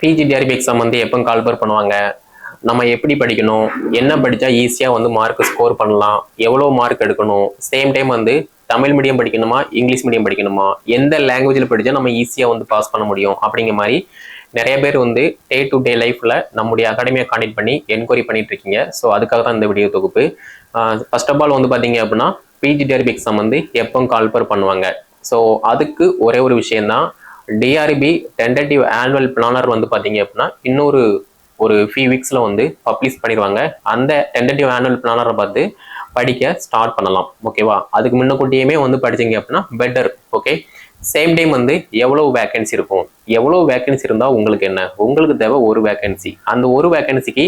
PGTRB exam வந்து எப்போ call for பண்ணுவாங்க? நம்ம எப்படி படிக்கணும்? என்ன படித்தா ஈஸியாக வந்து மார்க் ஸ்கோர் பண்ணலாம்? எவ்வளோ மார்க் எடுக்கணும்? சேம் டைம் வந்து தமிழ் மீடியம் படிக்கணுமா? இங்கிலீஷ் மீடியம் படிக்கணுமா? எந்த லாங்குவேஜில் படித்தா நம்ம ஈஸியாக வந்து பாஸ் பண்ண முடியும்? அப்படிங்கிற மாதிரி நிறைய பேர் வந்து டே டு டே லைஃப்பில் நம்முடைய அகாடமியை கான்டெக்ட் பண்ணி என்கொயரி பண்ணிட்டு இருக்கீங்க. ஸோ அதுக்காக தான் இந்த வீடியோ தொகுப்பு. ஃபர்ஸ்ட் ஆஃப் ஆல் வந்து பார்த்தீங்க அப்படின்னா பிஜிடிஆர்பி எக்ஸாம் வந்து எப்போ கால்பர் பண்ணுவாங்க. ஸோ அதுக்கு ஒரே ஒரு விஷயந்தான் டிஆர்பி டென்டேட்டிவ் ஆனுவல் பிளானர் வந்து பார்த்தீங்க அப்படின்னா இன்னொரு ஒரு ஃபியூ வீக்ஸில் வந்து பப்ளிஷ் பண்ணிடுவாங்க. அந்த டென்டேட்டிவ் ஆனுவல் பிளானரை பார்த்து படிக்க ஸ்டார்ட் பண்ணலாம். ஓகேவா அதுக்கு முன்னக்கூட்டியுமே வந்து படிச்சீங்க அப்படின்னா பெட்டர் ஓகே சேம் டைம் வந்து எவ்வளோ வேகன்சி இருக்கும்? எவ்வளோ வேகன்சி இருந்தால் உங்களுக்கு என்ன? உங்களுக்கு தேவை ஒரு வேகன்சி அந்த ஒரு வேகன்சிக்கு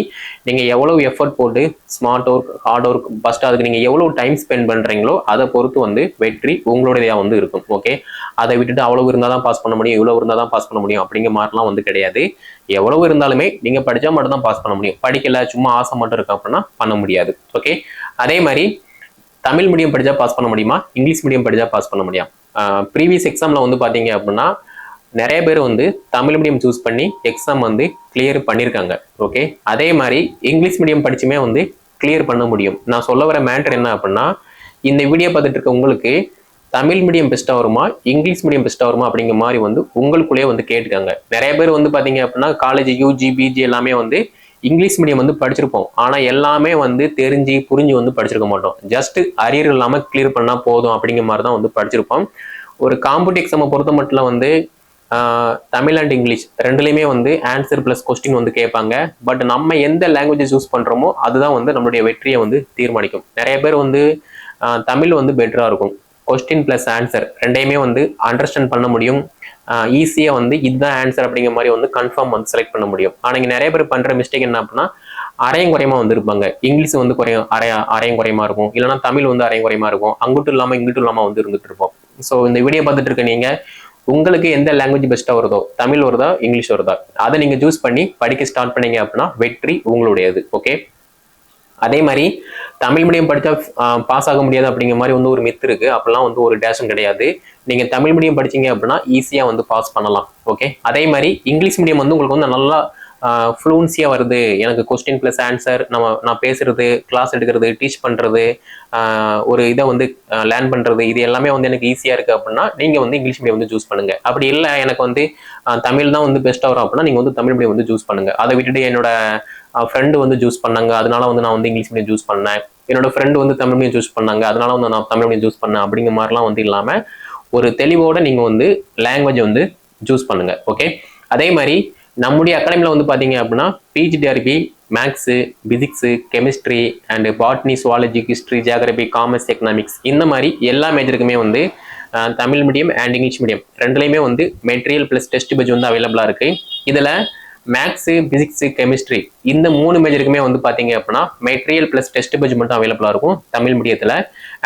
நீங்கள் எவ்வளோ எஃபர்ட் போட்டு smart work hard work first அதுக்கு நீங்கள் எவ்வளோ டைம் ஸ்பெண்ட் பண்ணுறீங்களோ அதை பொறுத்து வந்து வெற்றி உங்களுடையதாக வந்து இருக்கும். ஓகே அதை விட்டுட்டு அவ்வளோ இருந்தால் தான் பாஸ் பண்ண முடியும் இவ்வளோ இருந்தால் தான் பாஸ் பண்ண முடியும் அப்படிங்கிற மாதிரிலாம் வந்து கிடையாது. எவ்வளவு இருந்தாலுமே நீங்கள் படித்தா மட்டும் தான் பாஸ் பண்ண முடியும். படிக்கல சும்மா ஆசை மட்டும் இருக்கு அப்படின்னா பண்ண முடியாது. ஓகே அதே மாதிரி தமிழ் மீடியம் படித்தா பாஸ் பண்ண முடியுமா? இங்கிலீஷ் மீடியம் படித்தா பாஸ் பண்ண முடியும் ப்ரீவியஸ் எக்ஸாமில் வந்து பார்த்தீங்க அப்படின்னா நிறைய பேர் வந்து தமிழ் மீடியம் சூஸ் பண்ணி எக்ஸாம் வந்து கிளியர் பண்ணியிருக்காங்க ஓகே அதே மாதிரி இங்கிலீஷ் மீடியம் படிச்சுமே வந்து கிளியர் பண்ண முடியும். நான் சொல்ல வர மேட்டர் என்ன அப்படின்னா இந்த வீடியோ பார்த்துட்டு இருக்க உங்களுக்கு தமிழ் மீடியம் பெஸ்ட்டாக வருமா இங்கிலீஷ் மீடியம் பெஸ்ட்டாக வருமா அப்படிங்கிற மாதிரி வந்து உங்களுக்குள்ளேயே வந்து கேட்டுக்காங்க. நிறைய பேர் வந்து பார்த்தீங்க அப்படின்னா காலேஜ் யூஜி பிஜி எல்லாமே வந்து இங்கிலீஷ் மீடியம் வந்து படிச்சிருப்போம். ஆனால் எல்லாமே வந்து தெரிஞ்சு புரிஞ்சு வந்து படிச்சிருக்க மாட்டோம். ஜஸ்ட் அரியர் இல்லாமல் கிளியர் பண்ணால் போதும் அப்படிங்கிற மாதிரி தான் வந்து படிச்சிருப்போம். ஒரு காம்படிவ் எக்ஸாமை பொறுத்த மட்டும் வந்து தமிழ் அண்ட் இங்கிலீஷ் ரெண்டுலேயுமே வந்து ஆன்சர் ப்ளஸ் கொஸ்டின் வந்து கேட்பாங்க. பட் நம்ம எந்த லாங்குவேஜ் சூஸ் பண்ணுறோமோ அதுதான் வந்து நம்மளுடைய வெற்றியை வந்து தீர்மானிக்கும். நிறைய பேர் வந்து தமிழ் வந்து பெட்டராக இருக்கும். கொஸ்டின் ப்ளஸ் ஆன்சர் ரெண்டையுமே வந்து அண்டர்ஸ்டாண்ட் பண்ண முடியும். ஈஸியாக வந்து இதுதான் ஆன்சர் அப்படிங்கிற மாதிரி வந்து கன்ஃபார்ம் வந்து செலக்ட் பண்ண முடியும். ஆனால் இங்கே நிறைய பேர் பண்ணுற மிஸ்டேக் என்ன அப்படின்னா அரையும் குறையமா வந்து இருப்பாங்க. இங்கிலீஷ் வந்து குறையும் அரைய அரையும் குறையமா இருக்கும். இல்லைனா தமிழ் வந்து அரையும் குறையமா இருக்கும். அங்கிட்டும் இல்லாமல் இங்கிட்டும் இல்லாமல் வந்து இருந்துட்டு இருப்போம். ஸோ இந்த வீடியோ பார்த்துட்டு இருக்க நீங்கள் உங்களுக்கு எந்த லாங்குவேஜ் பெஸ்ட்டாக வருதோ தமிழ் வருதா இங்கிலீஷ் வருதா அதை நீங்கள் சூஸ் பண்ணி படிக்க ஸ்டார்ட் பண்ணீங்க அப்படின்னா வெற்றி உங்களுடையது. ஓகே அதே மாதிரி தமிழ் மீடியம் படித்தா பாஸ் ஆக முடியாது அப்படிங்கிற மாதிரி வந்து ஒரு மித்து இருக்கு. அப்பெல்லாம் வந்து ஒரு டேஷன் கிடையாது. நீங்க தமிழ் மீடியம் படிச்சீங்க அப்படின்னா ஈஸியா வந்து பாஸ் பண்ணலாம். ஓகே அதே மாதிரி இங்கிலீஷ் மீடியம் வந்து உங்களுக்கு வந்து நல்லா ஃப்ளூன்சியாக வருது. எனக்கு கொஸ்டின் ப்ளஸ் ஆன்சர் நம்ம நான் பேசுறது கிளாஸ் எடுக்கிறது டீச் பண்ணுறது ஒரு இதை வந்து லேர்ன் பண்ணுறது இது எல்லாமே வந்து எனக்கு ஈஸியாக இருக்குது அப்படின்னா நீங்கள் வந்து இங்கிலீஷ் மீடியம் வந்து சூஸ் பண்ணுங்கள் அப்படி இல்லை எனக்கு வந்து தமிழ் தான் வந்து பெஸ்ட்டாக வரும் அப்படின்னா நீங்கள் வந்து தமிழ் மீடியம் வந்து சூஸ் பண்ணுங்கள் அதை விட்டுட்டு என்னோட ஃப்ரெண்டு வந்து சூஸ் பண்ணாங்க. அதனால வந்து நான் வந்து இங்கிலீஷ் மீடியம் சூஸ் பண்ணேன். என்னோட ஃப்ரெண்டு வந்து தமிழ் மீடியம் சூஸ் பண்ணாங்க. அதனால வந்து நான் தமிழ் மீடியம் சூஸ் பண்ணேன் அப்படிங்கிற மாதிரிலாம் வந்து இல்லாமல் ஒரு தெளிவோடு நீங்கள் வந்து லாங்குவேஜ் வந்து சூஸ் பண்ணுங்கள் ஓகே அதே மாதிரி நம்முடைய அகாடமியில் வந்து பார்த்தீங்க அப்படின்னா PGTRB maths physics chemistry and botany zoology history geography commerce economics இந்த மாதிரி எல்லா மேஜருக்குமே வந்து Tamil medium and English medium ரெண்டுலேயுமே வந்து மெட்டீரியல் ப்ளஸ் டெஸ்ட் பேஜ் வந்து அவைலபிளாக இருக்குது இதில் மேக்ஸு பிசிக்ஸு கெமிஸ்ட்ரி இந்த மூணு மேஜருக்குமே வந்து பார்த்தீங்க அப்படின்னா மெட்டீரியல் ப்ளஸ் டெஸ்ட் பேஜ் மட்டும் அவைலபிளாக இருக்கும் தமிழ் மீடியத்தில்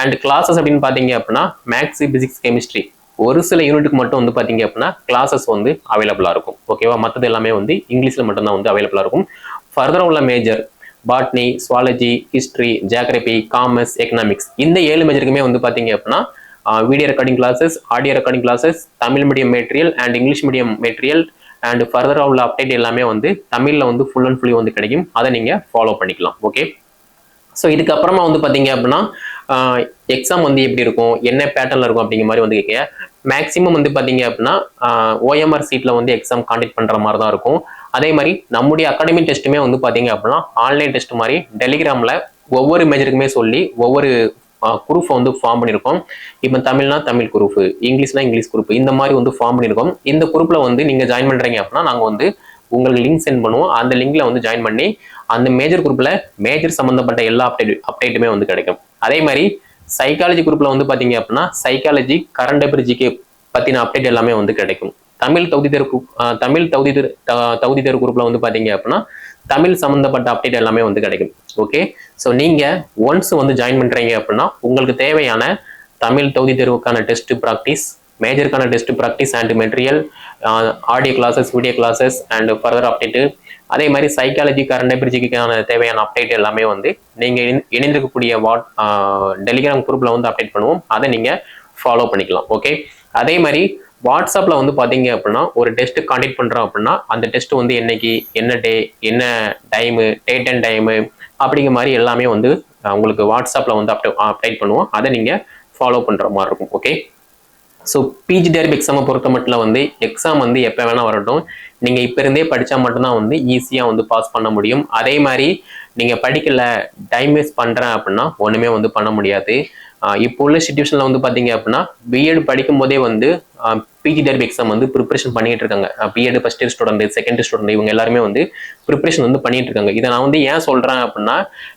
அண்ட் கிளாஸஸ் அப்படின்னு பார்த்தீங்க அப்படின்னா மேக்ஸு பிசிக்ஸ் கெமிஸ்ட்ரி ஒரு சில யூனிட்டுக்கு மட்டும் வந்து பார்த்தீங்க அப்படின்னா கிளாஸஸ் வந்து அவைலபிளாக இருக்கும். ஓகேவா மற்றது எல்லாமே வந்து இங்கிலீஷில் மட்டும்தான் வந்து அவைலபிளாக இருக்கும். ஃபர்தராக உள்ள major botany zoology history geography commerce economics இந்த ஏழு மேஜருக்குமே வந்து பார்த்தீங்க அப்படின்னா video recording classes audio recording classes Tamil medium material and English medium material and ஃபர்தராக உள்ள அப்டேட் எல்லாமே வந்து தமிழில் வந்து ஃபுல் அண்ட் ஃபுல்லி வந்து கிடைக்கும். அதை நீங்கள் ஃபாலோ பண்ணிக்கலாம். ஓகே ஸோ இதுக்கப்புறமா வந்து பார்த்தீங்க அப்படின்னா எக்ஸாம் வந்து எப்படி இருக்கும்? என்ன பேட்டர்னில் இருக்கும் அப்படிங்கிற மாதிரி வந்து கேட்க. மேக்ஸிமம் வந்து பார்த்தீங்க அப்படின்னா ஓஎம்ஆர் சீட்டில் வந்து எக்ஸாம் காண்டக்ட் பண்ணுற மாதிரி தான் இருக்கும். அதே மாதிரி நம்முடைய அகாடமி டெஸ்ட்டுமே வந்து பார்த்தீங்க அப்படின்னா ஆன்லைன் டெஸ்ட் மாதிரி டெலிகிராமில் ஒவ்வொரு மேஜருக்குமே சொல்லி ஒவ்வொரு குரூப்பை வந்து ஃபார்ம் பண்ணியிருக்கோம் இப்போ தமிழ்னா தமிழ் குரூப் இங்கிலீஷ்னா இங்கிலீஷ் குரூப் இந்த மாதிரி வந்து ஃபார்ம் பண்ணியிருக்கோம் இந்த குரூப்பில் வந்து நீங்கள் ஜாயின் பண்ணுறீங்க அப்படின்னா நாங்கள் வந்து உங்களுக்கு லிங்க் சென்ட் பண்ணுவோம். அந்த லிங்க்ல வந்து ஜாயின் பண்ணி அந்த மேஜர் குரூப்பில் மேஜர் சம்மந்தப்பட்ட எல்லா அப்டேட் அப்டேட்டுமே வந்து கிடைக்கும். அதே மாதிரி சைக்காலஜி குரூப்ல வந்து பாத்தீங்க அப்படின்னா சைக்காலஜி கரண்ட் அஃபேர் ஜிகே பத்தின அப்டேட் எல்லாமே வந்து கிடைக்கும். தமிழ் தகுதி தேர்வு குரூப் தமிழ் தகுதி தேர் த- தகுதி தேர்வு குரூப்ல வந்து பாத்தீங்க அப்படின்னா தமிழ் சம்பந்தப்பட்ட அப்டேட் எல்லாமே வந்து கிடைக்கும். ஓகே ஸோ நீங்க ஒன்ஸ் வந்து ஜாயின் பண்றீங்க அப்படின்னா உங்களுக்கு தேவையான தமிழ் தகுதி தேர்வுக்கான test practice மேஜருக்கான test practice and material audio classes video classes and further update அதே மாதிரி சைக்காலஜி கரண்ட் அபிரிஜிக்கான தேவையான அப்டேட் எல்லாமே வந்து நீங்கள் இணை- இணைந்திருக்கக்கூடிய வாட் டெலிகிராம் குரூப்பில் வந்து அப்டேட் பண்ணுவோம். அதை நீங்கள் ஃபாலோ பண்ணிக்கலாம் ஓகே அதே மாதிரி வாட்ஸ்அப்பில் வந்து பார்த்தீங்க அப்படின்னா ஒரு டெஸ்ட் காண்டக்ட் பண்ணுறோம் அப்படின்னா அந்த டெஸ்ட் வந்து என்னைக்கு என்ன டே என்ன டைமு டேட் அண்ட் டைமு அப்படிங்கிற மாதிரி எல்லாமே வந்து உங்களுக்கு வாட்ஸ்அப்பில் வந்து அப்டே அப்டேட் பண்ணுவோம். அதை நீங்கள் ஃபாலோ பண்ணுற மாதிரி இருக்கும் ஓகே ஸோ பிஜி டெரிப் எக்ஸாமை பொறுத்த மட்டும் வந்து எக்ஸாம் வந்து எப்போ வேணால் வரட்டும். நீங்கள் இப்போ இருந்தே படித்தா மட்டும்தான் வந்து ஈஸியாக வந்து பாஸ் பண்ண முடியும். அதே மாதிரி நீங்கள் படிக்கல டைம் வேஸ்ட் பண்ணுறேன் அப்படின்னா ஒன்றுமே வந்து பண்ண முடியாது. இப்போ உள்ள சுச்சுவேஷனில் வந்து பார்த்தீங்க அப்படின்னா பிஎட் படிக்கும் போதே வந்து பிஜி டெரிப் எக்ஸாம் வந்து ப்ரிப்பரேஷன் பண்ணிட்டு இருக்காங்க. BEd first year student second year student இவங்க எல்லாருமே வந்து ப்ரிப்பரேஷன் வந்து பண்ணிட்டு இருக்காங்க. இதை நான் வந்து ஏன் சொல்கிறேன் அப்படின்னா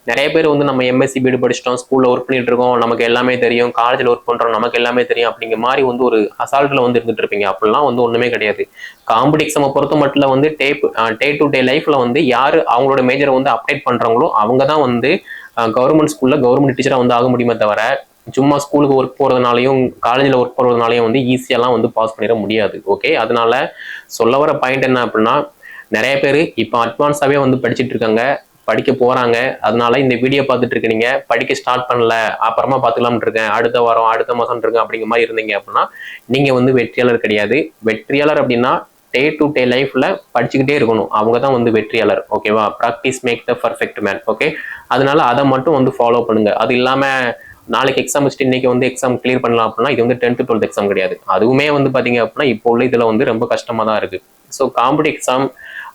நிறைய பேர் வந்து நம்ம எம்எஸ்சி பிஎட் படிச்சிட்டோம் ஸ்கூலில் ஒர்க் பண்ணிட்டு இருக்கோம் நமக்கு எல்லாமே தெரியும் காலேஜில் ஒர்க் பண்ணுறோம் நமக்கு எல்லாமே தெரியும் அப்படிங்கிற மாதிரி வந்து ஒரு அசால்ட்டில் வந்து இருந்துட்டு இருப்பீங்க. அப்படிலாம் வந்து ஒன்றுமே கிடையாது. காம்படி எக்ஸாமை பொறுத்த மட்டும் வந்து டேப் டே டு டே லைஃப்பில் வந்து யார் அவங்களோட மேஜரை வந்து அப்டேட் பண்ணுறாங்களோ அவங்க தான் வந்து கவர்மெண்ட் ஸ்கூலில் கவர்மெண்ட் டீச்சராக வந்து ஆக முடியுமே தவிர சும்மா ஸ்கூலுக்கு ஒர்க் போகிறதுனாலையும் காலேஜில் ஒர்க் போகிறதுனாலையும் வந்து ஈஸியாலாம் வந்து பாஸ் பண்ணிட முடியாது ஓகே அதனால சொல்ல வர பாயிண்ட் என்ன அப்படின்னா நிறைய பேர் இப்போ அட்வான்ஸாகவே வந்து படிச்சுட்டு இருக்காங்க படிக்க போகிறாங்க அதனால இந்த வீடியோ பார்த்துட்டு இருக்கீங்க படிக்க ஸ்டார்ட் பண்ணல அப்புறமா பார்த்துக்கலாம்னு இருக்கேன் அடுத்த வாரம் அடுத்த மாதம் இருக்கேன் அப்படிங்கிற மாதிரி இருந்தீங்க அப்படின்னா நீங்கள் வந்து வெற்றியாளர் கிடையாது. வெற்றியாளர் அப்படின்னா டே டு டே லைஃப்பில் படிச்சுக்கிட்டே இருக்கணும். அவங்க தான் வந்து வெற்றியாளர். ஓகேவா practice make the perfect man okay அதனால அதை மட்டும் வந்து ஃபாலோ பண்ணுங்க. அது இல்லாமல் நாளைக்கு எக்ஸாம் வச்சுட்டு இன்னைக்கு வந்து எக்ஸாம் கிளியர் பண்ணலாம் அப்படின்னா இது வந்து டென்த்து டுவெல்த் எக்ஸாம் கிடையாது. அதுவுமே வந்து பார்த்தீங்க அப்படின்னா இப்போ உள்ள இதில் வந்து ரொம்ப கஷ்டமாக தான் இருக்குது ஸோ காம்படி எக்ஸாம்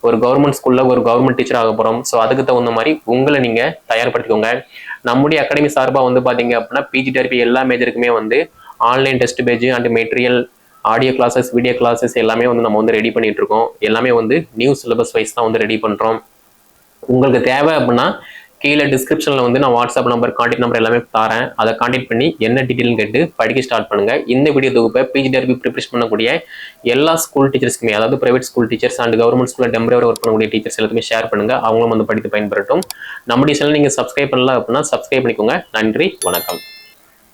ஒரு கவர்மெண்ட் ஸ்கூலில் ஒரு கவர்மெண்ட் டீச்சர் ஆக போகிறோம் ஸோ அதுக்கு தகுந்த மாதிரி உங்களை நீங்கள் தயார்படுத்திக்கோங்க. நம்முடைய அகாடமி சார்பாக வந்து பார்த்தீங்க அப்படின்னா பிஜி டெரபி எல்லா மேஜருக்குமே வந்து online test page and material audio classes video classes எல்லாமே வந்து நம்ம வந்து ரெடி பண்ணிட்டு இருக்கோம். எல்லாமே வந்து நியூ சிலபஸ் வைஸ் தான் வந்து ரெடி பண்ணுறோம் உங்களுக்கு தேவை அப்படின்னா கீழே டிஸ்கிரிப்ஷனில் வந்து நான் வாட்ஸ்அப் நம்பர் கான்டாக்ட் நம்பர் எல்லாமே தரேன் அதை கான்டாக்ட் பண்ணி என்ன டீட்டெயில்னு கேட்டு படிக்க ஸ்டார்ட் பண்ணுங்க. இந்த வீடியோ தொகுப்பை பிஜிடிஆர்பி ப்ரிப்ரேஷன் பண்ணக்கூடிய எல்லா ஸ்கூல் டீச்சர்ஸ்க்குமே அதாவது private school teachers and government ஸ்கூலில் டெம்பரவரி ஒர்க் பண்ணக்கூடிய டீச்சர்ஸ் எல்லாத்துமே ஷேர் பண்ணுங்கள் அவங்களும் வந்து படித்து பயன்படுத்தும் நம்முடைய சேனல் நீங்கள் சப்ஸ்கிரைப் பண்ணல அப்படின்னா சப்ஸ்கிரைப் பண்ணிக்கோங்க. நன்றி வணக்கம்.